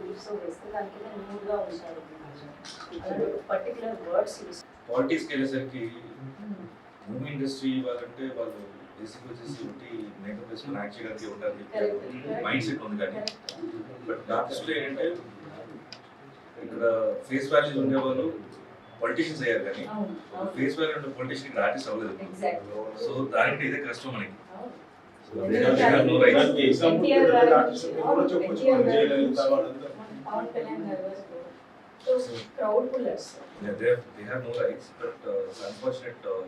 Leaves వేస్తే దాని కింద న్యూడ్గా ఉంచారు అలాంటి పర్టికులర్ వర్డ్స్ పాలిటిక్స్కి వెళ్ళేసరికి మూవీ ఇండస్ట్రీ వాళ్ళంటే వాళ్ళు బేసిక్ వచ్చేసి ఒకటి మేకప్ వేసుకుని యాక్ట్ చేయడానికి ఉండాలి మైండ్ సెట్ ఉంది కానీ బట్ ఆర్టిస్ట్లో ఏంటంటే ఇక్కడ ఫేస్ వాల్యూస్ ఉండేవాళ్ళు పొలిటీషియన్స్ అయ్యారు కానీ ఫేస్ వాల్యూ ఉండే పొలిటీషియన్ ఆర్టిస్ట్ అవ్వలేదు. సో దానికి ఇదే కష్టం మనకి. Yeah, they have, they have no rights, but uh, it's unfortunate uh,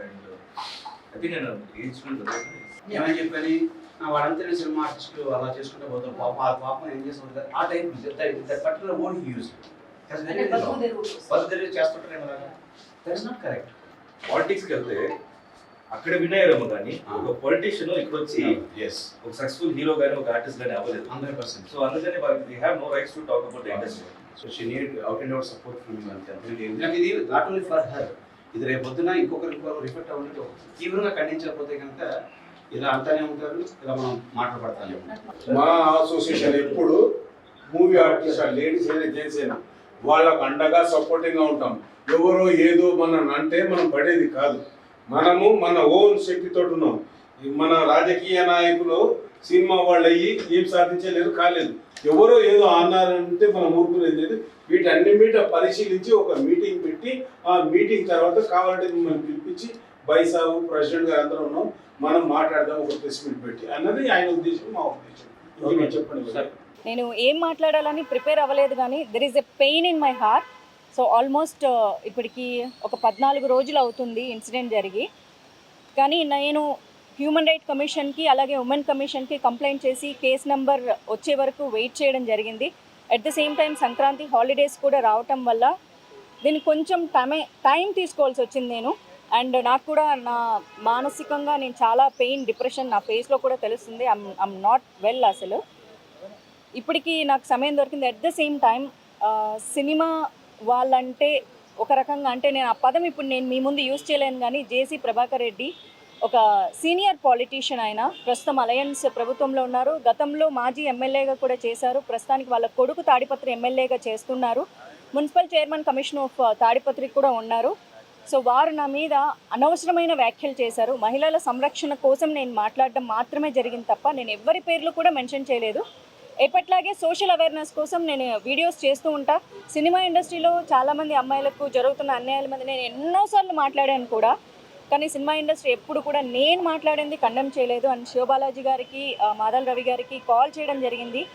and uh, I think ఏమని చెప్పని వాళ్ళంతా సినిమా ఆర్టిస్టులు అలా చేసుకుంటే పోతారు పాప ఆ పాపం ఏం చేస్తుంటారు ఆ టైప్ పర్టికులర్ వర్డ్ యూజ్ పద్ధతి చేస్తుంటారు దట్ ఇస్ నాట్ కరెక్ట్ పాలిటిక్స్కి వెళ్తే అక్కడ విన్ అయ్యారేమో కానీ ఒక పొలిటీషియన్ ఇక్కడ వచ్చి ఎస్ ఒక సక్సెస్ఫుల్ హీరో కానీ ఒక ఆర్టిస్ట్ కానీ అవ్వలేదు. హండ్రెడ్ పర్సెంట్ సో అందుకని వాళ్ళకి they have no rights to talk about industry so she need out and out support from you అంతే. ఇది నాట్ ఓన్లీ ఫర్ హర్ ఇది రేపు పొద్దున ఇంకొకరికి రిఫెక్ట్ అవ్వడానికి తీవ్రంగా ఖండించకపోతే కనుక ఇలా అంటానే ఉంటారు ఇలా మనం మాట్లాడతానే ఉంటాం. మా అసోసియేషన్ ఎప్పుడు మూవీ ఆర్టిస్ట్ లేడీస్ అయినా జెంట్స్ అయినా వాళ్ళకు అండగా సపోర్టింగ్గా ఉంటాం. ఎవరో ఏదో మనం అంటే మనం పడేది కాదు. మనము మన ఓన్ శక్తితో ఉన్నాం. మన రాజకీయ నాయకులు సినిమా వాళ్ళు అయ్యి ఏం సాధించలేదు కాలేదు. ఎవరో ఏదో అన్నారంటే మనం ఊరుకునేది లేదు. వీటన్ని మీద పరిశీలించి ఒక మీటింగ్ పెట్టి ఆ మీటింగ్ తర్వాత కావాలంటే మిమ్మల్ని పిలిపించి బైసాబు ప్రెసిడెంట్ గారు అందరూ ఉన్నాం. మనం మాట్లాడదాం ఒక ప్రెస్ మీట్ పెట్టి. అన్నది ఆయన ఉద్దేశం మా ఉద్దేశం. చెప్పండి నేను ఏం మాట్లాడాలని ప్రిపేర్ అవ్వలేదు కానీ there is a pain in my heart so almost ఇప్పటికి ఒక పద్నాలుగు రోజులు అవుతుంది ఇన్సిడెంట్ జరిగి. కానీ నేను హ్యూమన్ రైట్ కమిషన్కి అలాగే ఉమెన్ కమిషన్కి కంప్లైంట్ చేసి కేస్ నెంబర్ వచ్చే వరకు వెయిట్ చేయడం జరిగింది. At the same time Sankranti holidays కూడా రావటం వల్ల దీన్ని కొంచెం టైమే టైం తీసుకోవాల్సి వచ్చింది నేను. అండ్ నాకు కూడా నా మానసికంగా నేను చాలా పెయిన్ డిప్రెషన్ నా ఫేస్లో కూడా తెలుస్తుంది. ఐమ్ ఐమ్ నాట్ వెల్ అసలు. ఇప్పటికి నాకు సమయం దొరికింది. At the same time cinema వాళ్ళంటే ఒక రకంగా అంటే నేను ఆ పదం ఇప్పుడు నేను మీ ముందు యూజ్ చేయలేను కానీ జేసీ ప్రభాకర్ రెడ్డి ఒక సీనియర్ పాలిటీషియన్ ఆయన. ప్రస్తుతం అలయన్స్ ప్రభుత్వంలో ఉన్నారు. గతంలో మాజీ ఎమ్మెల్యేగా కూడా చేశారు. ప్రస్తుతానికి వాళ్ళ కొడుకు తాడిపత్రి ఎమ్మెల్యేగా చేస్తున్నారు. Municipal chairman commission of Tadipatri కూడా ఉన్నారు. సో వారు నా మీద అనవసరమైన వ్యాఖ్యలు చేశారు. మహిళల సంరక్షణ కోసం నేను మాట్లాడడం మాత్రమే జరిగింది తప్ప నేను ఎవరి పేర్లు కూడా మెన్షన్ చేయలేదు. ఎప్పట్లాగే సోషల్ అవేర్నెస్ కోసం నేను వీడియోస్ చేస్తూ ఉంటా. సినిమా ఇండస్ట్రీలో చాలామంది అమ్మాయిలకు జరుగుతున్న అన్యాయాల మీద నేను ఎన్నోసార్లు మాట్లాడాను కూడా. కానీ సినిమా ఇండస్ట్రీ ఎప్పుడు కూడా నేను మాట్లాడింది ఖండం చేయలేదు. అండ్ శివబాలాజీ గారికి ఆ, రవి గారికి కాల్ చేయడం జరిగింది.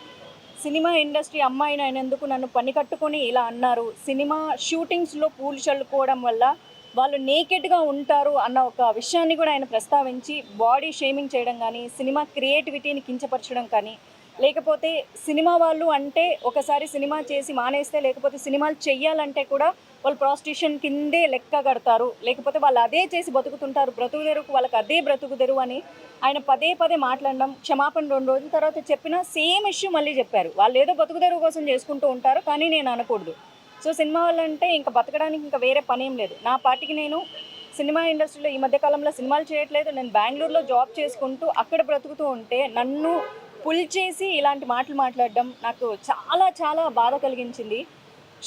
సినిమా ఇండస్ట్రీ అమ్మాయిని అయినందుకు నన్ను పని కట్టుకొని ఇలా అన్నారు. సినిమా షూటింగ్స్లో పూలు చల్లుకోవడం వల్ల వాళ్ళు నేకెడ్గా ఉంటారు అన్న ఒక విషయాన్ని కూడా ఆయన ప్రస్తావించి బాడీ షేమింగ్ చేయడం కానీ సినిమా క్రియేటివిటీని కించపరచడం కానీ లేకపోతే సినిమా వాళ్ళు అంటే ఒకసారి సినిమా చేసి మానేస్తే లేకపోతే సినిమాలు చెయ్యాలంటే కూడా వాళ్ళు ప్రాస్టిట్యూషన్ కిందే లెక్క కడతారు. లేకపోతే వాళ్ళు అదే చేసి బతుకుతుంటారు. బ్రతుకుదెరుకు వాళ్ళకి అదే బ్రతుకు తెరువు అని ఆయన పదే పదే మాట్లాడడం క్షమాపణ రెండు రోజుల తర్వాత చెప్పిన సేమ్ ఇష్యూ మళ్ళీ చెప్పారు. వాళ్ళు ఏదో బతుకుతెరువు కోసం చేసుకుంటూ ఉంటారు కానీ నేను అనకూడదు. సో సినిమా వాళ్ళంటే ఇంకా బతకడానికి ఇంకా వేరే పని ఏం లేదు. నా పాటికి నేను సినిమా ఇండస్ట్రీలో ఈ మధ్యకాలంలో సినిమాలు చేయట్లేదు. నేను బెంగళూరులో జాబ్ చేసుకుంటూ అక్కడ బ్రతుకుతూ ఉంటే నన్ను పుల్ చేసి ఇలాంటి మాటలు మాట్లాడడం నాకు చాలా చాలా బాధ కలిగించింది.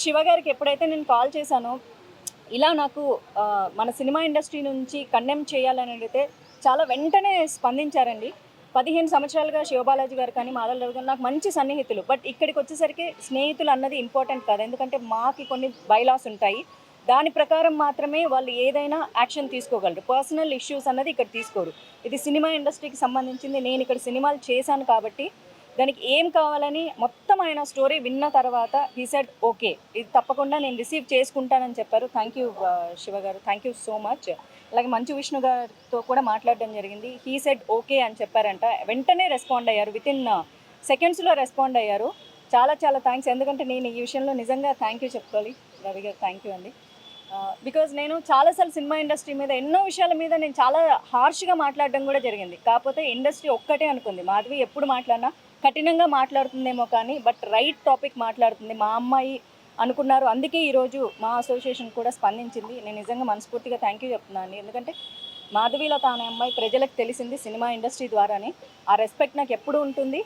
శివ గారికి ఎప్పుడైతే నేను కాల్ చేశానో ఇలా నాకు మన సినిమా ఇండస్ట్రీ నుంచి కండెమ్ చేయాలని అడిగితే చాలా వెంటనే స్పందించారండి. పదిహేను సంవత్సరాలుగా శివబాలాజీ గారు కానీ మాధవరావు గారు నాకు మంచి సన్నిహితులు. బట్ ఇక్కడికి వచ్చేసరికి స్నేహితులు అన్నది ఇంపార్టెంట్ కాదు. ఎందుకంటే మాకి కొన్ని బైలాస్ ఉంటాయి. దాని ప్రకారం మాత్రమే వాళ్ళు ఏదైనా యాక్షన్ తీసుకోగలరు. పర్సనల్ ఇష్యూస్ అన్నది ఇక్కడ తీసుకోరు. ఇది సినిమా ఇండస్ట్రీకి సంబంధించింది. నేను ఇక్కడ సినిమాలు చేశాను కాబట్టి దానికి ఏం కావాలని మొత్తం ఆయన స్టోరీ విన్న తర్వాత హీ సెడ్ ఓకే ఇది తప్పకుండా నేను రిసీవ్ చేసుకుంటానని చెప్పారు. థ్యాంక్ యూ శివ గారు. Thank you so much. అలాగే మంచు విష్ణు గారితో కూడా మాట్లాడడం జరిగింది. హీ సెడ్ ఓకే అని చెప్పారంట. వెంటనే రెస్పాండ్ అయ్యారు. విత్ ఇన్ సెకండ్స్లో రెస్పాండ్ అయ్యారు. చాలా చాలా థ్యాంక్స్ ఎందుకంటే నేను ఈ విషయంలో నిజంగా థ్యాంక్ యూ చెప్పుకోవాలి. రవి గారు థ్యాంక్ యూ అండి. బికాజ్ నేను చాలాసార్లు సినిమా ఇండస్ట్రీ మీద ఎన్నో విషయాల మీద నేను చాలా హార్ష్గా మాట్లాడడం కూడా జరిగింది. కాకపోతే ఇండస్ట్రీ ఒక్కటే అనుకుంది. మాధవి ఎప్పుడు మాట్లాడినా కఠినంగా మాట్లాడుతుందేమో కానీ బట్ రైట్ టాపిక్ మాట్లాడుతుంది. మా అమ్మాయి అనుకున్నారు. అందుకే ఈరోజు మా అసోసియేషన్ కూడా స్పందించింది. నేను నిజంగా మనస్ఫూర్తిగా థ్యాంక్ యూ చెప్తున్నాను ఎందుకంటే మాధవిలో తానే అమ్మాయి ప్రజలకు తెలిసింది సినిమా ఇండస్ట్రీ ద్వారానే. ఆ రెస్పెక్ట్ నాకు ఎప్పుడు ఉంటుంది.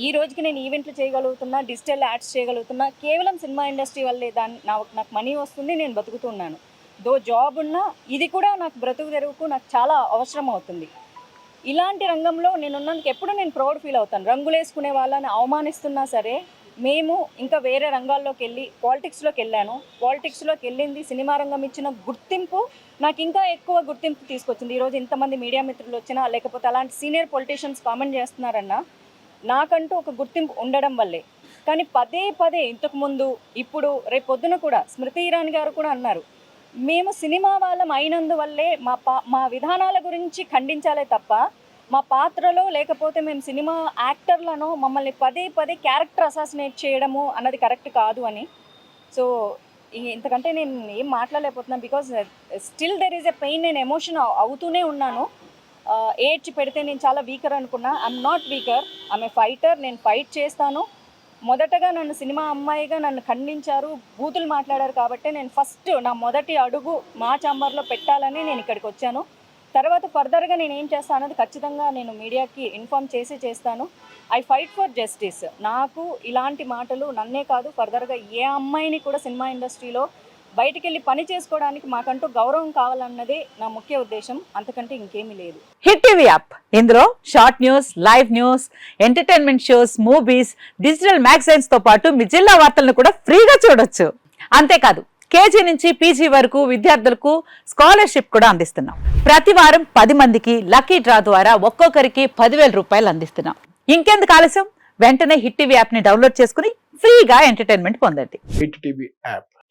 ఈ రోజుకి నేను ఈవెంట్లు చేయగలుగుతున్నా డిజిటల్ యాడ్స్ చేయగలుగుతున్నా కేవలం సినిమా ఇండస్ట్రీ వల్లే దాన్ని నాకు నాకు మనీ వస్తుంది నేను బతుకుతున్నాను. దో జాబ్ ఉన్నా ఇది కూడా నాకు బ్రతుకు తెరువుకు నాకు చాలా అవసరం అవుతుంది. ఇలాంటి రంగంలో నేను ఉన్నందుకు ఎప్పుడు నేను ప్రౌడ్ ఫీల్ అవుతాను. రంగులు వేసుకునే వాళ్ళని అవమానిస్తున్నా సరే మేము ఇంకా వేరే రంగాల్లోకి వెళ్ళి పాలిటిక్స్లోకి వెళ్ళాను. పాలిటిక్స్లోకి వెళ్ళింది సినిమా రంగం ఇచ్చిన గుర్తింపు నాకు ఇంకా ఎక్కువ గుర్తింపు తీసుకొచ్చింది. ఈరోజు ఇంతమంది మీడియా మిత్రులు వచ్చినా లేకపోతే అలాంటి సీనియర్ పొలిటీషియన్స్ కామెంట్ చేస్తున్నారన్నా నాకంటూ ఒక గుర్తింపు ఉండడం వల్లే. కానీ పదే పదే ఇంతకుముందు ఇప్పుడు రేపు పొద్దున కూడా స్మృతి ఇరానీ గారు కూడా అన్నారు మేము సినిమా వాళ్ళం అయినందువల్లే మా పా మా విధానాల గురించి ఖండించాలే తప్ప మా పాత్రలో లేకపోతే మేము సినిమా యాక్టర్లను మమ్మల్ని పదే పదే క్యారెక్టర్ అసాసినేట్ చేయడము అన్నది కరెక్ట్ కాదు అని. సో ఇంతకంటే నేను ఏం మాట్లాడలేకపోతున్నాను because still there is a pain నేను ఎమోషన్ అవుతూనే ఉన్నాను. ఏడ్చి పెడితే నేను చాలా వీకర్ అనుకున్నా. ఐఎమ్ నాట్ వీకర్ ఆమె ఫైటర్ నేను ఫైట్ చేస్తాను. మొదటగా నన్ను సినిమా అమ్మాయిగా నన్ను ఖండించారు. బూతులు మాట్లాడారు కాబట్టి నేను ఫస్ట్ నా మొదటి అడుగు మా చాంబర్లో పెట్టాలని నేను ఇక్కడికి వచ్చాను. తర్వాత ఫర్దర్గా నేను ఏం చేస్తాను అన్నది ఖచ్చితంగా నేను మీడియాకి ఇన్ఫామ్ చేసి చేస్తాను. ఐ ఫైట్ ఫర్ జస్టిస్ నాకు ఇలాంటి మాటలు నన్నే కాదు ఫర్దర్గా ఏ అమ్మాయిని కూడా సినిమా ఇండస్ట్రీలో బయటికి వెళ్ళి పని చేసుకోవడానికి మాకంటూ గౌరవం కావాలన్నదే నా ముఖ్య ఉద్దేశం. అంతకంటే ఇంకేమీ లేదు. Hit TV app. ఇందులో short news live news entertainment shows movies digital మ్యాగజైన్స్తో పాటు మీ జిల్లా వార్తలను కూడా ఫ్రీగా చూడొచ్చు. అంతేకాదు కేజీ నుంచి పీజీ వరకు విద్యార్థులకు స్కాలర్షిప్ కూడా అందిస్తున్నాం. ప్రతి వారం పది మందికి లక్కీ డ్రా ద్వారా ఒక్కొక్కరికి పదివేల రూపాయలు అందిస్తున్నాం. ఇంకెందుకు ఆలస్యం? వెంటనే హిట్ టీవీ యాప్ని డౌన్లోడ్ చేసుకుని ఫ్రీగా ఎంటర్టైన్మెంట్ పొందండి. Hit TV app.